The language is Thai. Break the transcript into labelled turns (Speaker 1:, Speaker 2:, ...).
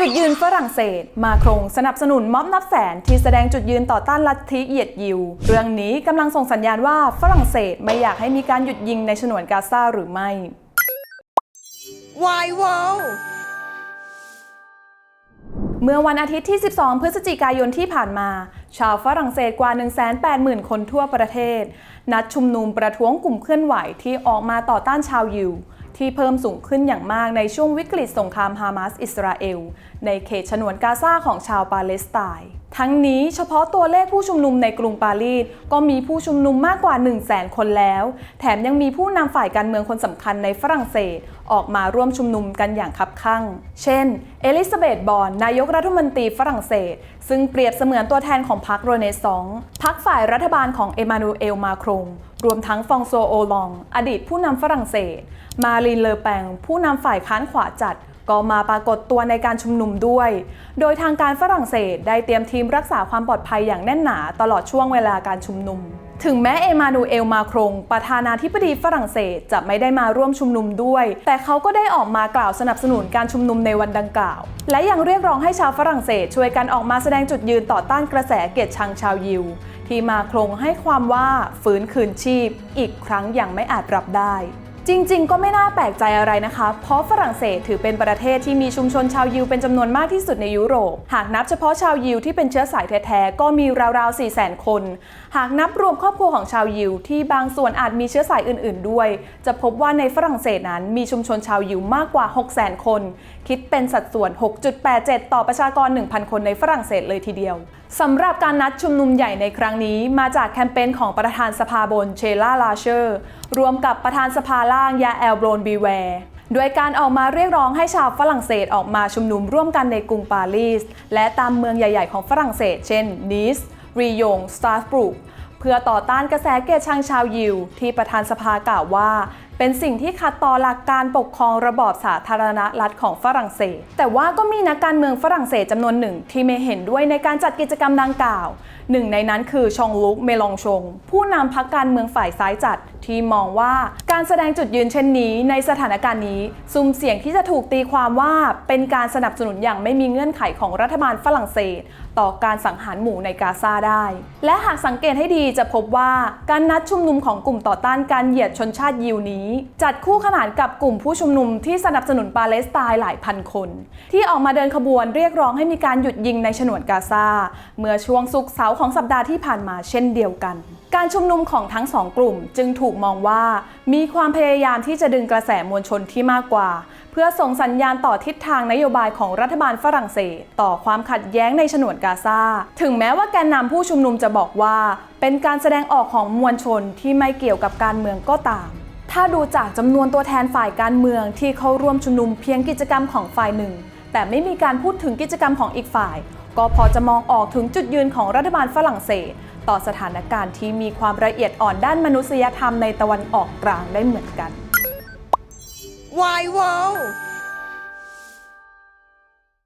Speaker 1: จุดยืนฝรั่งเศส มาโครงสนับสนุนม็อบนับแสนที่แสดงจุดยืนต่อต้านลัทธิเหยียดยิว เรื่องนี้กำลังส่งสัญญาณว่าฝรั่งเศสไม่อยากให้มีการหยุดยิงในฉนวนกาซาหรือไม่
Speaker 2: Why wow
Speaker 1: เมื่อวันอาทิตย์ที่ 12 พฤศจิกายนที่ผ่านมา ชาวฝรั่งเศสกว่า 180,000 คนทั่วประเทศ นัดชุมนุมประท้วงกลุ่มเคลื่อนไหวที่ออกมาต่อต้านชาวยิว ที่เพิ่มสูงขึ้นอย่างมากในช่วงวิกฤตสงครามฮามาสอิสราเอล ในเขตฉนวนกาซาของชาวปาเลสไตน์ ทั้งนี้เฉพาะตัวเลขผู้ชุมนุมในกรุงปารีสก็มีผู้ชุมนุมมากกว่า 1 0 0 0 0แสนคนแล้ว แถมยังมีผู้นำฝ่ายการเมืองคนสำคัญในฝรั่งเศส ออกมาร่วมชุมนุมกันอย่างคับคั่ง เช่น เอลิซาเบธบอนนายกรัฐมนตรีฝรั่งเศส ซึ่งเปรียบเสมือนตัวแทนของพรรคโรเนซองพรรคฝ่ายรัฐบาลของเอมานูเอลมาครงรวมทั้งฟองโซโอลอง อดีตผู้นำฝรั่งเศส มารีนเลอแปงผู้นำฝ่ายค้านขวาจัด ก็มาปรากฏตัวในการชุมนุมด้วย โดยทางการฝรั่งเศสได้เตรียมทีมรักษาความปลอดภัยอย่างแน่นหนาตลอดช่วงเวลาการชุมนุม ถึงแม้เอมานูเอลมาครง ประธานาธิบดีฝรั่งเศสจะไม่ได้มาร่วมชุมนุมด้วย แต่เขาก็ได้ออกมากล่าวสนับสนุนการชุมนุมในวันดังกล่าว และยังเรียกร้องให้ชาวฝรั่งเศสช่วยกันออกมาแสดงจุดยืนต่อต้านกระแสเกลียดชังชาวยิวที่มาครงให้ความว่าฟื้นคืนชีพ อีกครั้งอย่างไม่อาจรับได้ จริงๆ ก็ไม่น่าแปลกใจอะไรนะคะ เพราะฝรั่งเศสถือเป็นประเทศที่มีชุมชนชาวยิวเป็นจำนวนมากที่สุดในยุโรป หากนับเฉพาะชาวยิวที่เป็นเชื้อสายแท้ๆ ก็มีราวๆ 4 0 0 0 0 0 คน หากนับรวมครอบครัวของชาวยิวที่บางส่วนอาจมีเชื้อสายอื่นๆ ด้วย จะพบว่าในฝรั่งเศสนั้นมีชุมชนชาวยิวมากกว่า 6 0 0 0 0 0 คน คิดเป็นสัดส่วน 6.87 ต่อประชากร 1,000 คนในฝรั่งเศสเลยทีเดียวสำหรับการนัดชุมนุมใหญ่ในครั้งนี้มาจากแคมเปญของประธานสภาบนเชล่าลาเชอร์รวมกับประธานสภาล่างยาแอลโบรนบีแวร์ด้วยการออกมาเรียกร้องให้ชาวฝรั่งเศสออกมาชุมนุมร่วมกันในกรุงปารีส และตามเมืองใหญ่ ๆ ของฝรั่งเศส เช่น นีส รียง สตาร์บรุกเพื่อต่อต้านกระแสเกลียดชังชาวยิว ที่ประธานสภากล่าวว่า เป็นสิ่งที่ขัดต่อหลักการปกครองระบอบสาธารณรัฐของฝรั่งเศส แต่ว่าก็มีนักการเมืองฝรั่งเศสจำนวนหนึ่งที่ไม่เห็นด้วยในการจัดกิจกรรมดังกล่าว หนึ่งในนั้นคือชองลุกเมลองชง ผู้นำพรรคการเมืองฝ่ายซ้ายจัด ที่มองว่าการแสดงจุดยืนเช่นนี้ ในสถานการณ์นี้ซุ่มเสี่ยงที่จะถูกตีความว่าเป็นการสนับสนุนอย่างไม่มีเงื่อนไขของรัฐบาลฝรั่งเศส ต่อการสังหารหมู่ในกาซาได้ และหากสังเกตให้ดีจะพบว่าการนัดชุมนุมของกลุ่มต่อต้านการเหยียดชนชาติยิวนี้ จัดคู่ขนานกับกลุ่มผู้ชุมนุมที่สนับสนุนปาเลสไตน์หลายพันคน ที่ออกมาเดินขบวนเรียกร้องให้มีการหยุดยิงในฉนวนกาซาเมื่อช่วงศุกเสาร์ของสัปดาห์ที่ผ่านมาเช่นเดียวกัน การชุมนุมของทั้งสองกลุ่มจึงถูกมองว่า มีความพยายามที่จะดึงกระแสมวลชนที่มากกว่า เพื่อส่งสัญญาณต่อทิศทางนโยบายของรัฐบาลฝรั่งเศส ต่อความขัดแย้งในฉนวนกาซาถึงแม้ว่าแกนนำผู้ชุมนุมจะบอกว่า เป็นการแสดงออกของมวลชนที่ไม่เกี่ยวกับการเมืองก็ตามถ้าดูจากจำนวนตัวแทนฝ่ายการเมืองที่เข้าร่วมชุมนุมเพียงกิจกรรมของฝ่ายหนึ่ง แต่ไม่มีการพูดถึงกิจกรรมของอีกฝ่าย ก็พอจะมองออกถึงจุดยืนของรัฐบาลฝรั่งเศส ต่อสถานการณ์ที่มีความละเอียดอ่อนด้านมนุษยธรรมในตะวันออกกลางได้เหมือนกัน
Speaker 2: Why wow